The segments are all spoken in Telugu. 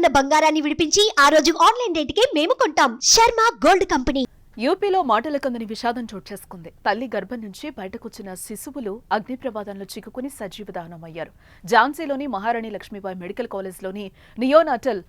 ఉన్న బంగారాన్ని విడిపించి ఆ రోజు ఆన్లైన్ రేటుకే మేము కొంటాం. Sharma gold company. యూపీలో మాటల కందని విషాదం చోటు చేసుకుంది. తల్లి గర్భం నుంచి బయటకొచ్చిన శిశువులు అగ్ని ప్రమాదంలో చిక్కుకుని సజీవ దహనమయ్యారు ఝాన్సీలోని మహారాణి లక్ష్మీబాయి మెడికల్ కాలేజ్లోని నియోనాటల్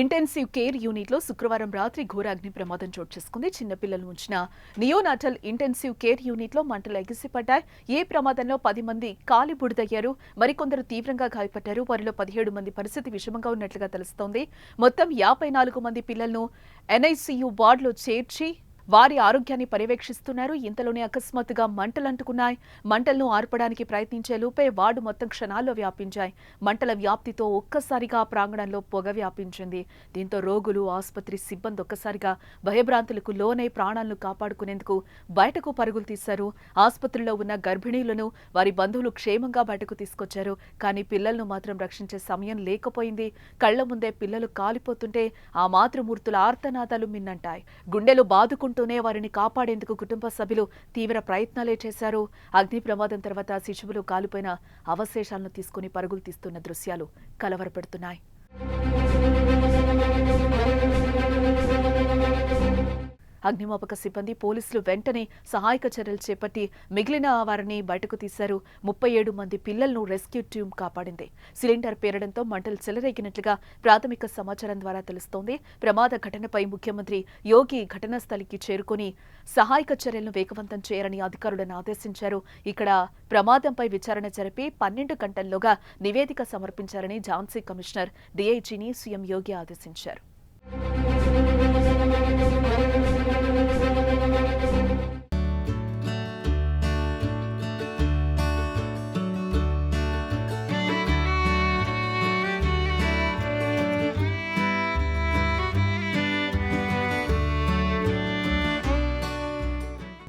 ఇంటెన్సివ్ కేర్ యూనిట్లో శుక్రవారం రాత్రి ఘోర అగ్ని ప్రమాదం చోటు చేసుకుంది. చిన్నపిల్లలు ఉంచిన నియోనాటల్ ఇంటెన్సివ్ కేర్ యూనిట్లో మంటలు ఎగిసిపడ్డాయి. ఏ ప్రమాదంలో పది మంది కాలి బుడిదయ్యారు. మరికొందరు తీవ్రంగా గాయపడ్డారు. వారిలో పదిహేడు మంది పరిస్థితి విషమంగా ఉన్నట్లుగా తెలుస్తోంది. మొత్తం యాభై నాలుగు మంది పిల్లలను ఎన్ఐసియు వార్డులో చేర్చి వారి ఆరోగ్యాన్ని పర్యవేక్షిస్తున్నారు. ఇంతలోనే అకస్మాత్తుగా మంటలు అంటుకున్నాయి మంటలను ఆర్పడానికి ప్రయత్నించే లోపే వార్డు మొత్తం క్షణాల్లో వ్యాపించాయి. మంటల వ్యాప్తితో ఒక్కసారిగా ప్రాంగణంలో పొగ వ్యాపించింది. దీంతో రోగులు ఆసుపత్రి సిబ్బంది ఒక్కసారిగా భయభ్రాంతులకు లోనై ప్రాణాలను కాపాడుకునేందుకు బయటకు పరుగులు తీశారు. ఆసుపత్రిలో ఉన్న గర్భిణీలను వారి బంధువులు క్షేమంగా బయటకు తీసుకొచ్చారు. కానీ పిల్లలను మాత్రం రక్షించే సమయం లేకపోయింది. కళ్ళ ముందే పిల్లలు కాలిపోతుంటే ఆ మాతృమూర్తుల ఆర్తనాదాలు మిన్నంటాయి. గుండెలు బాదుకుంటూనే వారిని కాపాడేందుకు కుటుంబ సభ్యులు తీవ్ర ప్రయత్నాలే చేశారు. అగ్ని ప్రమాదం తర్వాత శిశువులు కాలిపోయిన అవశేషాలను తీసుకుని పరుగులు తీస్తున్న దృశ్యాలు కలవరపెడుతున్నాయి. అగ్నిమాపక సిబ్బంది పోలీసులు వెంటనే సహాయక చర్యలు చేపట్టి మిగిలిన వారిని బయటకు తీశారు. ముప్పై ఏడు మంది పిల్లలను రెస్క్యూ టీం కాపాడింది. సిలిండర్ పేరడంతో మంటలు చెలరేగినట్లుగా ప్రాథమిక సమాచారం ద్వారా తెలుస్తోంది. ప్రమాద ఘటనపై ముఖ్యమంత్రి యోగి ఘటనా స్థలికి చేరుకుని సహాయక చర్యలను వేగవంతం చేయాలని అధికారులను ఆదేశించారు. ఇక్కడ ప్రమాదంపై విచారణ జరిపి పన్నెండు గంటల్లోగా నివేదిక సమర్పించారని ఝాన్సీ కమిషనర్ డీఐజీని సీఎం యోగి ఆదేశించారు.